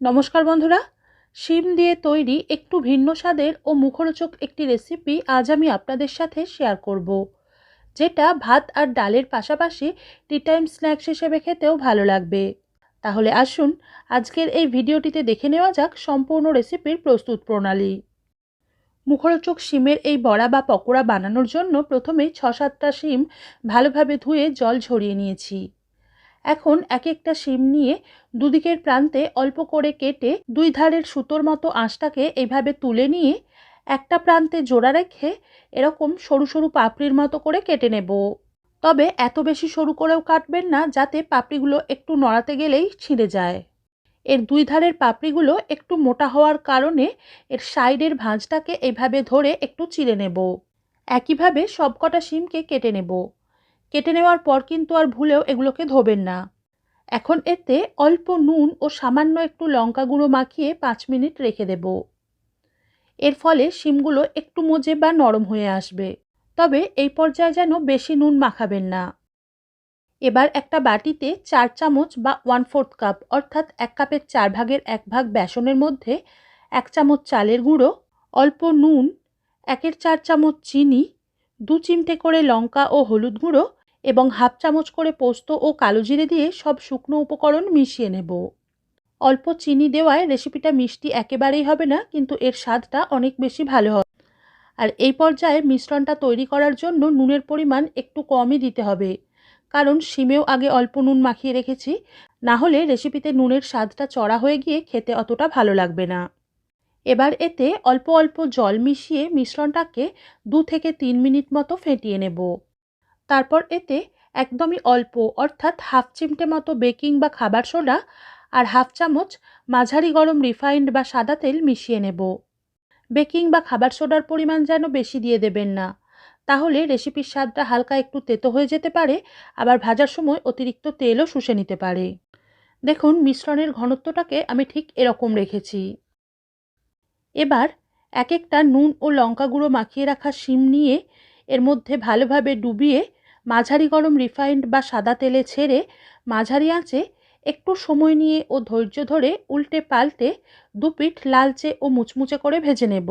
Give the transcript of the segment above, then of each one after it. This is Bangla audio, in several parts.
নমস্কার বন্ধুরা, শিম দিয়ে তৈরি একটু ভিন্ন স্বাদের ও মুখরোচক একটি রেসিপি আজ আমি আপনাদের সাথে শেয়ার করব, যেটা ভাত আর ডালের পাশাপাশি টি টাইম স্ন্যাক্স হিসেবে খেতেও ভালো লাগবে। তাহলে আসুন, আজকের এই ভিডিওটিতে দেখে নেওয়া যাক সম্পূর্ণ রেসিপির প্রস্তুত প্রণালী। মুখরোচক শিমের এই বড়া বা পকোড়া বানানোর জন্য প্রথমেই ছ সাতটা শিম ভালোভাবে ধুয়ে জল ঝরিয়ে নিয়েছি। এখন এক একটা শিম নিয়ে দুদিকের প্রান্তে অল্প করে কেটে দুই ধারের সুতোর মতো আঁশটাকে এইভাবে তুলে নিয়ে একটা প্রান্তে জোড়া রেখে এরকম সরু সরু পাপড়ির মতো করে কেটে নেব। তবে এত বেশি সরু করেও কাটবেন না, যাতে পাপড়িগুলো একটু নড়াতে গেলেই ছিঁড়ে যায়। এর দুই ধারের পাপড়িগুলো একটু মোটা হওয়ার কারণে এর সাইডের ভাঁজটাকে এভাবে ধরে একটু চিড়ে নেব। একইভাবে সবকটা শিমকে কেটে নেব। কেটে নেওয়ার পর কিন্তু আর ভুলেও এগুলোকে ধোবেন না। এখন এতে অল্প নুন ও সামান্য একটু লঙ্কা গুঁড়ো মাখিয়ে পাঁচ মিনিট রেখে দেব। এর ফলে শিমগুলো একটু মজে বা নরম হয়ে আসবে। তবে এই পর্যায়ে যেন বেশি নুন মাখাবেন না। এবার একটা বাটিতে চার চামচ বা ওয়ান ফোর্থ কাপ অর্থাৎ এক কাপের চার ভাগের এক ভাগ বেসনের মধ্যে এক চামচ চালের গুঁড়ো, অল্প নুন, একের চার চামচ চিনি, দু চিমটে করে লঙ্কা ও হলুদ গুঁড়ো এবং হাফ চামচ করে পোস্ত ও কালো জিরে দিয়ে সব শুকনো উপকরণ মিশিয়ে নেব। অল্প চিনি দেওয়ায় রেসিপিটা মিষ্টি একেবারেই হবে না, কিন্তু এর স্বাদটা অনেক বেশি ভালো হবে। আর এই পর্যায়ে মিশ্রণটা তৈরি করার জন্য নুনের পরিমাণ একটু কমই দিতে হবে, কারণ শিমেও আগে অল্প নুন মাখিয়ে রেখেছি, না হলে রেসিপিতে নুনের স্বাদটা চড়া হয়ে গিয়ে খেতে অতটা ভালো লাগবে না। এবার এতে অল্প অল্প জল মিশিয়ে মিশ্রণটাকে দু থেকে তিন মিনিট মতো ফেটিয়ে নেব। তারপর এতে একদমই অল্প, অর্থাৎ হাফ চিমটে মতো বেকিং বা খাবার সোডা আর হাফ চামচ মাঝারি গরম রিফাইন্ড বা সাদা তেল মিশিয়ে নেব। বেকিং বা খাবার সোডার পরিমাণ যেন বেশি দিয়ে দেবেন না। তাহলে রেসিপির স্বাদটা হালকা একটু তেতো হয়ে যেতে পারে, আবার ভাজার সময় অতিরিক্ত তেলও শুষে নিতে পারে। দেখুন, মিশ্রণের ঘনত্বটাকে আমি ঠিক এরকম রেখেছি। এবার এক একটা নুন ও লঙ্কা গুঁড়ো মাখিয়ে রাখা শিম নিয়ে এর মধ্যে ভালোভাবে ডুবিয়ে মাঝারি গরম রিফাইন্ড বা সাদা তেলে ছেড়ে মাঝারি আঁচে একটু সময় নিয়ে ও ধৈর্য ধরে উল্টে পাল্টে দুপিঠ লালচে ও মুচমুচে করে ভেজে নেব।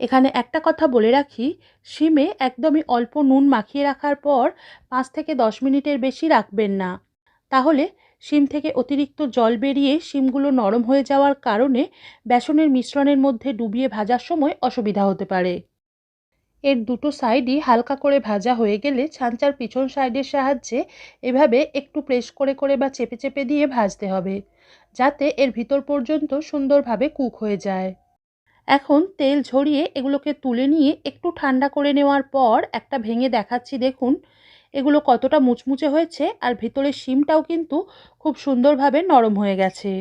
এখানে একটা কথা বলে রাখি, শিমে একদমই অল্প নুন মাখিয়ে রাখার পর পাঁচ থেকে দশ মিনিটের বেশি রাখবেন না। তাহলে শিম থেকে অতিরিক্ত জল বেরিয়ে শিমগুলো নরম হয়ে যাওয়ার কারণে বেসনের মিশ্রণের মধ্যে ডুবিয়ে ভাজার সময় অসুবিধা হতে পারে। এর দুটো সাইডই হালকা করে ভাজা হয়ে গেলে ছাঁচার পিছন সাইডের সাহায্যে এভাবে একটু প্রেস করে করে বা চেপে চেপে দিয়ে ভাজতে হবে, যাতে এর ভিতর পর্যন্ত সুন্দরভাবে কুক হয়ে যায়। এখন তেল ঝরিয়ে এগুলোকে তুলে নিয়ে একটু ঠান্ডা করে নেওয়ার পর একটা ভেঙে দেখাচ্ছি, দেখুন। এগুলো কতটা মুচমুচে হয়েছে আর ভিতরের শিমটাও কিন্তু খুব সুন্দরভাবে নরম হয়ে গেছে।